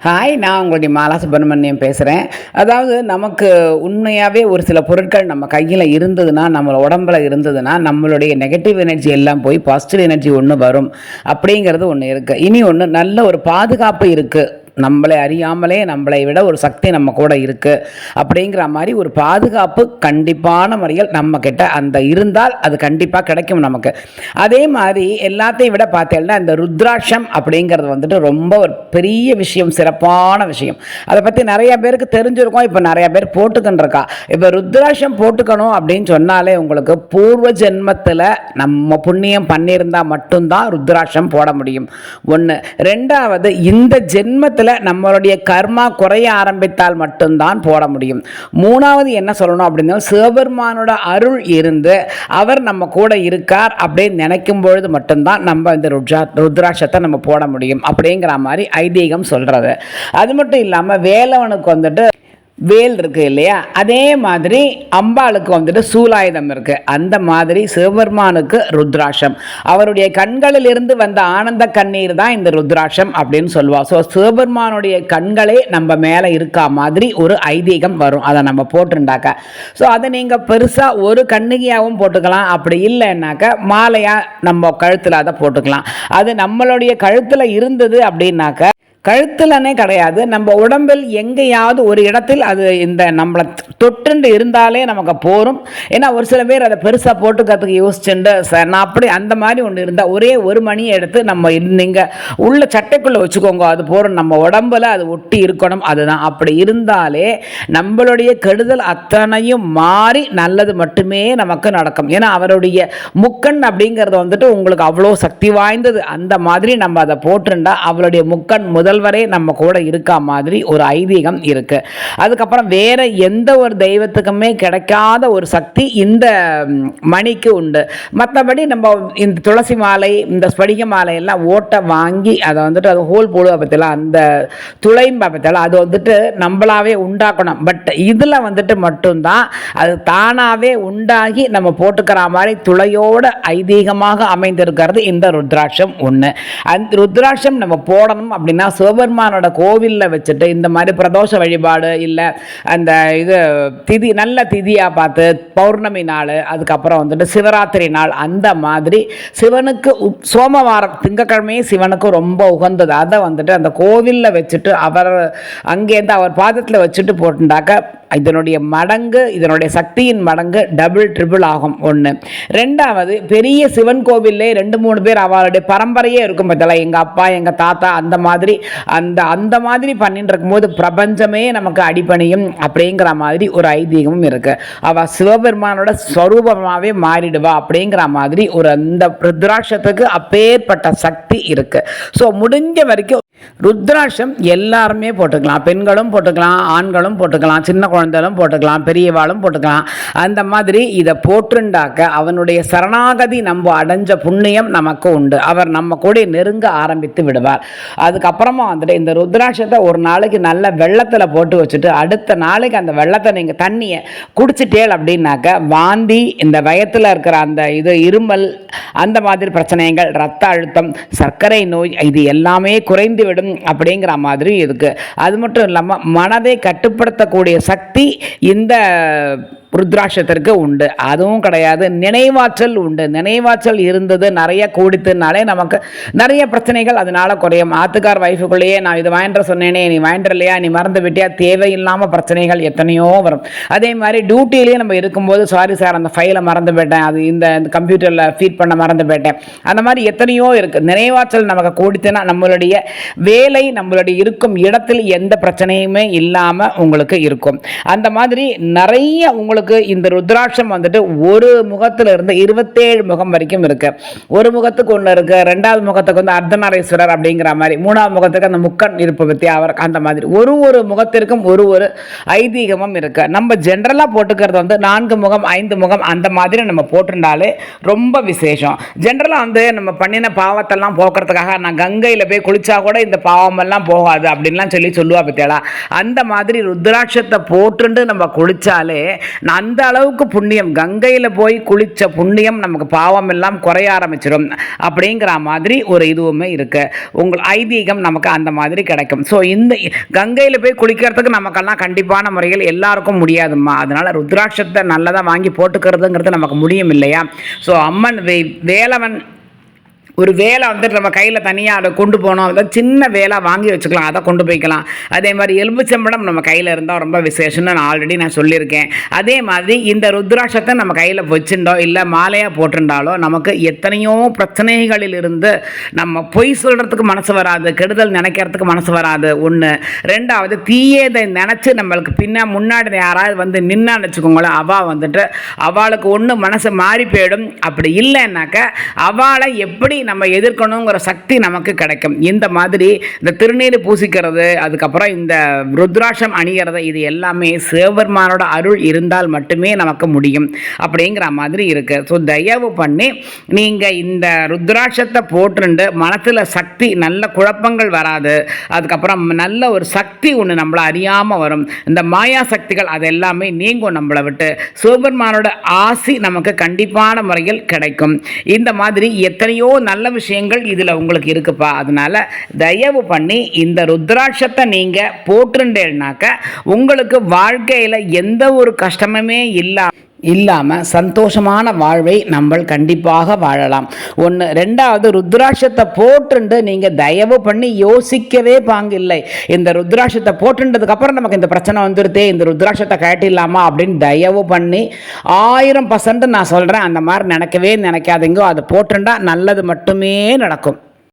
Hi நான் உங்களுடைய மாலா சுப்பிரமணியம் பேசுகிறேன் அதாவது நமக்கு உண்மையாகவே ஒரு சில பொருட்கள் நம்ம கையில் இருந்ததுன்னா நம்ம உடம்புல இருந்ததுன்னா நம்மளுடைய நெகட்டிவ் எனர்ஜி எல்லாம் போய் பாசிட்டிவ் எனர்ஜி ஒன்று வரும். அப்படிங்கிறது ஒன்று இருக்குது இனி ஒன்று நல்ல ஒரு பாதுகாப்பு இருக்குது நம்மளை அறியாமலே நம்மளை விட ஒரு சக்தி நம்ம கூட இருக்குது அப்படிங்கிற மாதிரி ஒரு பாதுகாப்பு கண்டிப்பான முறையில் நம்மக்கிட்ட அந்த இருந்தால் அது கண்டிப்பாக கிடைக்கும் நமக்கு. அதே மாதிரி எல்லாத்தையும் விட பார்த்தேன்னா இந்த ருத்ராட்சம் அப்படிங்கிறது வந்துட்டு ரொம்ப ஒரு பெரிய விஷயம் சிறப்பான விஷயம். அதை பற்றி நிறைய பேருக்கு தெரிஞ்சிருக்கோம். இப்போ நிறைய பேர் போட்டுக்கின்றிருக்கா. இப்போ ருத்ராட்சம் போட்டுக்கணும் அப்படின்னு சொன்னாலே உங்களுக்கு பூர்வ ஜென்மத்தில் நம்ம புண்ணியம் பண்ணியிருந்தால் மட்டும்தான் ருத்ராட்சம் போட முடியும். ஒன்று ரெண்டாவது இந்த ஜென்மத்தில் நம்மளுடைய கர்மா குறைய ஆரம்பித்தால் மட்டும்தான் போட முடியும். மூணாவது என்ன சொல்லணும் அப்படின்னா சிவபெருமானோட அருள் இருந்து அவர் நம்ம கூட இருக்கார் அப்படின்னு நினைக்கும் பொழுது மட்டும்தான் நம்ம இந்த ருத்ரா ருத்ராட்சத்தை நம்ம போட முடியும் அப்படிங்கிற மாதிரி ஐதீகம் சொல்கிறது அது மட்டும் இல்லாமல் வேலவனுக்கு வந்துட்டு வேல் இருக்குது இல்லையா? அதே மாதிரி அம்பாளுக்கு வந்துட்டு சூலாயுதம் இருக்குது அந்த மாதிரி சிவபெருமானுக்கு ருத்ராட்சம். அவருடைய கண்களிலிருந்து வந்த ஆனந்த கண்ணீர் தான் இந்த ருத்ராட்சம் அப்படின்னு சொல்லுவாள் ஸோ சிவபெருமானுடைய கண்களே நம்ம மேலே இருக்கா மாதிரி ஒரு ஐதீகம் வரும். அதை நம்ம போட்டுண்டாக்க ஸோ அதை நீங்கள் பெருசாக ஒரு கண்ணிகையாகவும் போட்டுக்கலாம். அப்படி இல்லைன்னாக்க மாலையாக நம்ம கழுத்தில் அதை போட்டுக்கலாம். அது நம்மளுடைய கழுத்தில் இருந்தது அப்படின்னாக்க கழுத்துலனே கிடையாது. நம்ம உடம்பில் எங்கேயாவது ஒரு இடத்தில் அது இந்த நம்மளை தொட்டுண்டு இருந்தாலே நமக்கு போரும். ஏன்னா ஒரு சில பேர் அதை பெருசாக போட்டுக்கிறதுக்கு யோசிச்சுண்டு சார் நான் அப்படி அந்த மாதிரி ஒன்று இருந்தால் ஒரே ஒரு மணியை எடுத்து நம்ம நீங்கள் உள்ள சட்டைக்குள்ளே வச்சுக்கோங்க. அது போகிறோம் நம்ம உடம்புல அது ஒட்டி இருக்கணும். அதுதான். அப்படி இருந்தாலே நம்மளுடைய கெடுதல் அத்தனையும் மாறி நல்லது மட்டுமே நமக்கு நடக்கும். ஏன்னா அவருடைய முக்கண் அப்படிங்கிறது வந்துட்டு உங்களுக்கு அவ்வளோ சக்தி வாய்ந்தது. அந்த மாதிரி நம்ம அதை போட்டுருந்தா அவளுடைய முக்கண் முதல் முதல்வரே நம்ம கூட இருக்கா மாதிரி ஒரு ஐதீகம் இருக்கு. அதுக்கப்புறம் வேற எந்த ஒரு தெய்வத்துக்குமே கிடைக்காத ஒரு சக்தி இந்த மணிக்கு உண்டு. மற்றபடி நம்ம இந்த துளசி மாலை இந்த ஸ்படிக மாலையெல்லாம் ஓட்டை வாங்கி அதை வந்துட்டு அது ஹோல் போடுவா பற்றிலாம் அந்த துளைம்பா பற்றிலாம் அது வந்துட்டு நம்மளாவே உண்டாக்கணும். பட் இதில் வந்துட்டு மட்டும்தான் அது தானாகவே உண்டாகி நம்ம போட்டுக்கிற மாதிரி துளையோட ஐதீகமாக அமைந்திருக்கிறது இந்த ருத்ராட்சம் ஒன்று அந்த ருத்ராட்சம் நம்ம போடணும் அப்படின்னா சிவபெருமானோட கோவிலில் வச்சுட்டு இந்த மாதிரி பிரதோஷ வழிபாடு இல்லை அந்த இது திதி நல்ல திதியாக பார்த்து பௌர்ணமி நாள் அதுக்கப்புறம் வந்துட்டு சிவராத்திரி நாள் அந்த மாதிரி சிவனுக்கு உப்- சோமவாரம் திங்கக்கிழமையே சிவனுக்கு ரொம்ப உகந்தது. அதை வந்துட்டு அந்த கோவிலில் வச்சுட்டு அவர் அங்கேருந்து அவர் பாதத்தில் வச்சுட்டு போட்டுண்டாக்க இதனுடைய மடங்கு இதனுடைய சக்தியின் மடங்கு டபுள் ட்ரிபிள் ஆகும். ஒன்று ரெண்டாவது பெரிய சிவன் கோவில்லே ரெண்டு மூணு பேர் அவளுடைய பரம்பரையே இருக்கும் பார்த்தல. எங்கள் அப்பா எங்கள் தாத்தா அந்த மாதிரி அந்த அந்த மாதிரி பண்ணிட்டு இருக்கும்போது பிரபஞ்சமே நமக்கு அடிப்பணியும் அப்படிங்கிற மாதிரி ஒரு ஐதீகமும் இருக்கு. அவள் சிவபெருமானோட ஸ்வரூபமாகவே மாறிடுவா அப்படிங்கிற மாதிரி ஒரு அந்த ருத்ராட்சத்துக்கு அப்பேற்பட்ட சக்தி இருக்கு. ஸோ முடிஞ்ச வரைக்கும் ருத்ராட்சம் எல்லாருமே போட்டுக்கலாம். பெண்களும் போட்டுக்கலாம் ஆண்களும் போட்டுக்கலாம் சின்ன குழந்தைகளும் போட்டுக்கலாம் பெரியவாளும் போட்டுக்கலாம். அந்த மாதிரி இதை போட்டுண்டாக்க அவனுடைய சரணாகதி நம்ம அடைஞ்ச புண்ணியம் நமக்கு உண்டு. அவர் நம்ம கூட நெருங்க ஆரம்பித்து விடுவார். அதுக்கப்புறமா வந்துட்டு இந்த ருத்ராட்சத்தை ஒரு நாளைக்கு நல்ல வெள்ளத்தில் போட்டு வச்சுட்டு அடுத்த நாளைக்கு அந்த வெள்ளத்தை நீங்கள் தண்ணியை குடிச்சிட்டேல் அப்படின்னாக்க வாந்தி இந்த வயத்தில் இருக்கிற அந்த இது இருமல் அந்த மாதிரி பிரச்சனைகள் ரத்த அழுத்தம் சர்க்கரை நோய் இது எல்லாமே குறைந்து விடும் அப்படிங்கிற மாதிரி இருக்குது அது மட்டும் இல்லாமல் மனதை கட்டுப்படுத்தக்கூடிய சக்தி இந்த ருத்ராட்சத்திற்கு உண்டு. அதுவும் கிடையாது. நினைவாற்றல் உண்டு. நினைவாற்றல் இருந்தது நிறைய கூடித்துனாலே நமக்கு நிறைய பிரச்சனைகள் அதனால குறையும். ஆத்துக்கார் வைஃபுக்குள்ளேயே நான் இது வாங்கிட்டு சொன்னேனே நீ வாங்கிட்டு இல்லையா நீ மறந்து விட்டியா? தேவையில்லாமல் பிரச்சனைகள் எத்தனையோ வரும். அதே மாதிரி டியூட்டிலேயே நம்ம இருக்கும்போது சாரி சார் அந்த ஃபைலை மறந்து போயிட்டேன். அது இந்த கம்ப்யூட்டரில் ஃபீட் பண்ண மறந்து போயிட்டேன். அந்த மாதிரி எத்தனையோ இருக்குது நினைவாற்றல் நமக்கு கூடித்துனா நம்மளுடைய வேலை நம்மளுடைய இருக்கும் இடத்தில் எந்த பிரச்சனையுமே இல்லாமல் உங்களுக்கு இருக்கும். அந்த மாதிரி நிறைய உங்களுக்கு இந்த ருத்ராட்சம் வந்துட்டு ஒரு முகத்துல இருந்து இருபத்தேழு முகம் வரைக்கும் இருக்கு. ஒரு முகத்துக்கு ஒன்று இருக்கு ரெண்டாவது முகத்துக்கு வந்து அர்த்தநாரீஸ்வரர் அப்படிங்கிற மாதிரி மூணாவது முகத்துக்கு அந்த முக்கன் இருப்பு பற்றி அவர் அந்த மாதிரி. ஒரு ஒரு முகத்திற்கும் ஒரு ஒரு ஐதீகமும் இருக்கு. நம்ம ஜென்ரலாக போட்டுக்கிறது வந்து நான்கு முகம் ஐந்து முகம் அந்த மாதிரி நம்ம போட்டிருந்தாலே ரொம்ப விசேஷம். ஜென்ரலாக வந்து நம்ம பண்ணின பாவத்தெல்லாம் போக்குறதுக்காக நான் கங்கையில் போய் குளிச்சா கூட இந்த பாவமெல்லாம் போகாது அப்படின்லாம் சொல்லி சொல்லுவா பத்தியாளா? அந்த மாதிரி ருத்ராட்சத்தை போட்டுண்டு நம்ம குளிச்சாலே அந்த அளவுக்கு புண்ணியம். கங்கையில் போய் குளித்த புண்ணியம் நமக்கு பாவம் எல்லாம் குறைய ஆரம்பிச்சிடும் அப்படிங்கிற மாதிரி ஒரு இதுவுமே இருக்குது உங்கள் ஐதீகம் நமக்கு அந்த மாதிரி கிடைக்கும். ஸோ இந்த கங்கையில் போய் குளிக்கிறதுக்கு நமக்கெல்லாம் கண்டிப்பான முறையில் எல்லாருக்கும் முடியாதும்மா. அதனால் ருத்ராட்சத்தை நல்லதாக வாங்கி போட்டுக்கிறதுங்கிறது நமக்கு முடியும் இல்லையா? ஸோ அம்மன் வே வேலவன் ஒரு வேலை வந்துட்டு நம்ம கையில் தனியாக அதை கொண்டு போனோம். அதை சின்ன வேலை வாங்கி வச்சுக்கலாம். அதை கொண்டு போய்க்கலாம். அதே மாதிரி எலும்புச்சம்படம் நம்ம கையில் இருந்தால் ரொம்ப விசேஷம்னு நான் ஆல்ரெடி நான் சொல்லியிருக்கேன். அதே மாதிரி இந்த ருத்ராட்சத்தை நம்ம கையில் வச்சுட்டோம் இல்லை மாலையாக போட்டிருந்தாலோ நமக்கு எத்தனையோ பிரச்சனைகளில் இருந்து நம்ம பொய் சொல்கிறதுக்கு மனசு வராது கெடுதல் நினைக்கிறதுக்கு மனசு வராது. ஒன்று ரெண்டாவது தீயதை நினச்சி நம்மளுக்கு பின்ன முன்னாடி யாராவது வந்து நின்னான்னு வச்சுக்கோங்களேன் அவள் வந்துட்டு அவளுக்கு ஒன்று மனசு மாறி போயிடும். அப்படி இல்லைன்னாக்க அவளை எப்படி நம்ம எதிர்க்கணுங்கிற சக்தி நமக்கு கிடைக்கும். இந்த மாதிரி இந்த திருநீர் பூசிக்கிறது அதுக்கப்புறம் இந்த ருத்ராட்சம் அணிகிறது இது எல்லாமே சிவபெருமானோட அருள் இருந்தால் மட்டுமே நமக்கு முடியும். அப்படிங்கிற மாதிரி இருக்கு. ஸோ தயவு பண்ணி நீங்கள் இந்த ருத்ராட்சத்தை போட்டுண்டு மனத்தில் சக்தி நல்ல குழப்பங்கள் வராது. அதுக்கப்புறம் நல்ல ஒரு சக்தி ஒன்று நம்மளை அறியாமல் வரும். இந்த மாயா சக்திகள் அது எல்லாமே நீங்கும் நம்மளை விட்டு. சிவபெருமானோட ஆசி நமக்கு கண்டிப்பான முறையில் கிடைக்கும். இந்த மாதிரி எத்தனையோ நல்ல நல்ல விஷயங்கள் இதில் உங்களுக்கு இருக்குப்பா. அதனால் தயவு பண்ணி இந்த ருத்ராட்சத்தை நீங்கள் போட்டுருண்டேன்னாக்க உங்களுக்கு வாழ்க்கையில் எந்த ஒரு கஷ்டமுமே இல்லாமல் இல்லாமல் சந்தோஷமான வாழ்வை நம்ம கண்டிப்பாக வாழலாம். ஒன்று ரெண்டாவது ருத்ராட்சத்தை போட்டுண்டு நீங்கள் தயவு பண்ணி யோசிக்கவே பாங்கில்லை. இந்த ருத்ராட்சத்தை போட்டுன்றதுக்கப்புறம் நமக்கு இந்த பிரச்சனை வந்துருதே இந்த ருத்ராட்சத்தை கட்டிடலாமா அப்படின்னு தயவு பண்ணி ஆயிரம் பர்சன்ட் நான் சொல்கிறேன் அந்த மாதிரி நினைக்கவே நினைக்காதீங்க. அதை போட்டுண்டா நல்லது மட்டுமே நடக்கும்.